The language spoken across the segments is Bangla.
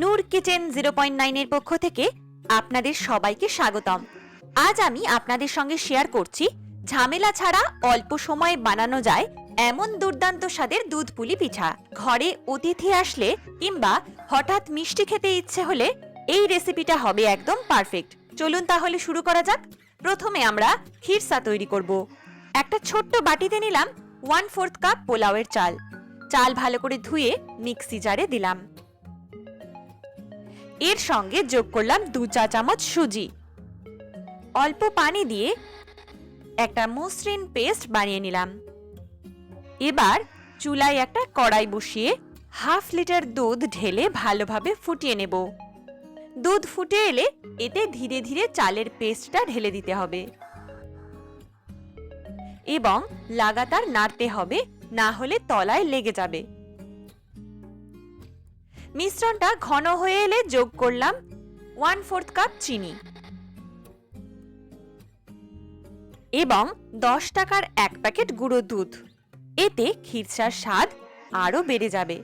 নূর কিচেন জিরো পয়েন্ট নাইনের পক্ষ থেকে আপনাদের সবাইকে স্বাগতম। আজ আমি আপনাদের সঙ্গে শেয়ার করছি, ঝামেলা ছাড়া অল্প সময়ে বানানো যায় এমন দুর্দান্ত স্বাদের দুধ পুলি পিঠা। ঘরে অতিথি আসলে কিংবা হঠাৎ মিষ্টি খেতে ইচ্ছে হলে এই রেসিপিটা হবে একদম পারফেক্ট চলুন তাহলে শুরু করা যাক। প্রথমে আমরা খিরসা তৈরি করব। একটা ছোট্ট বাটিতে নিলাম ওয়ান ফোর্থ কাপ পোলাওয়ের চাল। চাল ভালো করে ধুয়ে মিক্সি জারে দিলাম। এর সঙ্গে যোগ করলাম দু চা চামচ সুজি। অল্প পানি দিয়ে একটা মসৃণ পেস্ট বানিয়ে নিলাম। এবার চুলায় একটা কড়াই বসিয়ে হাফ লিটার দুধ ঢেলে ভালোভাবে ফুটিয়ে নেব। দুধ ফুটে এলে এতে ধীরে ধীরে চালের পেস্টটা ঢেলে দিতে হবে। এবং লাগাতার নাড়তে হবে, না হলে তলায় লেগে যাবে। মিশ্রণটা ঘন হয়ে এলে যোগ করলাম ওয়ান ফোর্থ কাপ চিনি। এবং দশ টাকার এক প্যাকেট গুঁড়ো দুধ। এতে খিরসার স্বাদ আরও বেড়ে যাবে।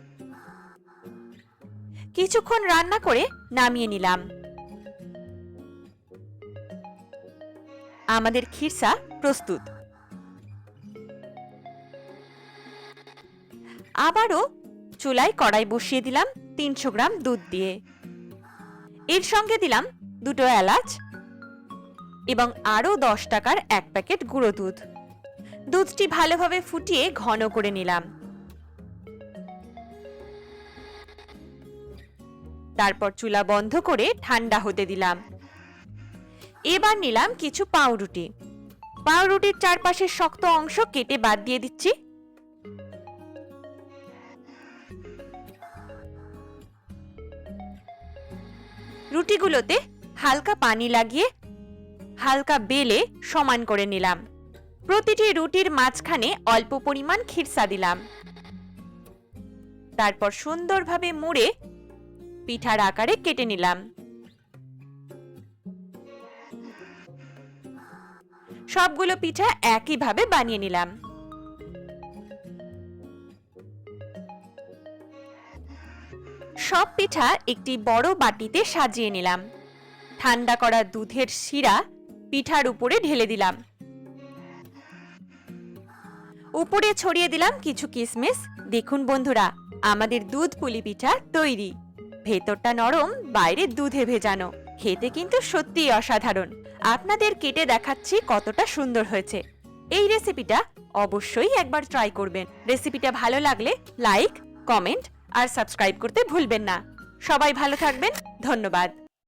কিছুক্ষণ রান্না করে নামিয়ে নিলাম। আমাদের খিরসা প্রস্তুত। আবারও চুলায় কড়াই বসিয়ে দিলাম। তিনশো গ্রাম দুধ দিয়ে। এর সঙ্গে দিলাম দুটো এলাচ এবং আরও দশ টাকার এক প্যাকেট গুঁড়ো দুধ। দুধটি ভালোভাবে ফুটিয়ে ঘন করে নিলাম। তারপর চুলা বন্ধ করে ঠান্ডা হতে দিলাম। এবার নিলাম কিছু পাউরুটি। পাউরুটির চারপাশের শক্ত অংশ কেটে বাদ দিয়ে দিচ্ছি। রুটিগুলোতে হালকা পানি লাগিয়ে হালকা বেলে সমান করে নিলাম। প্রতিটি রুটির মাঝখানে অল্প পরিমাণ খিরসা দিলাম। তারপর সুন্দরভাবে মুড়ে পিঠার আকারে কেটে নিলাম। সবগুলো পিঠা একইভাবে বানিয়ে নিলাম। সব পিঠা একটি বড় বাটিতে সাজিয়ে নিলাম। ঠান্ডা করা দুধের শিরা পিঠার উপরে ঢেলে দিলাম। উপরে ছড়িয়ে দিলাম কিছু কিসমিস। দেখুন বন্ধুরা, আমাদের দুধ পুলি পিঠা তৈরি। ভেতরটা নরম, বাইরে দুধে ভেজানো। খেতে কিন্তু সত্যিই অসাধারণ। আপনাদের কেটে দেখাচ্ছি কতটা সুন্দর হয়েছে। এই রেসিপিটা অবশ্যই একবার ট্রাই করবেন। রেসিপিটা ভালো লাগলে লাইক, কমেন্ট আর সাবস্ক্রাইব করতে ভুলবেন না। সবাই ভালো থাকবেন। ধন্যবাদ।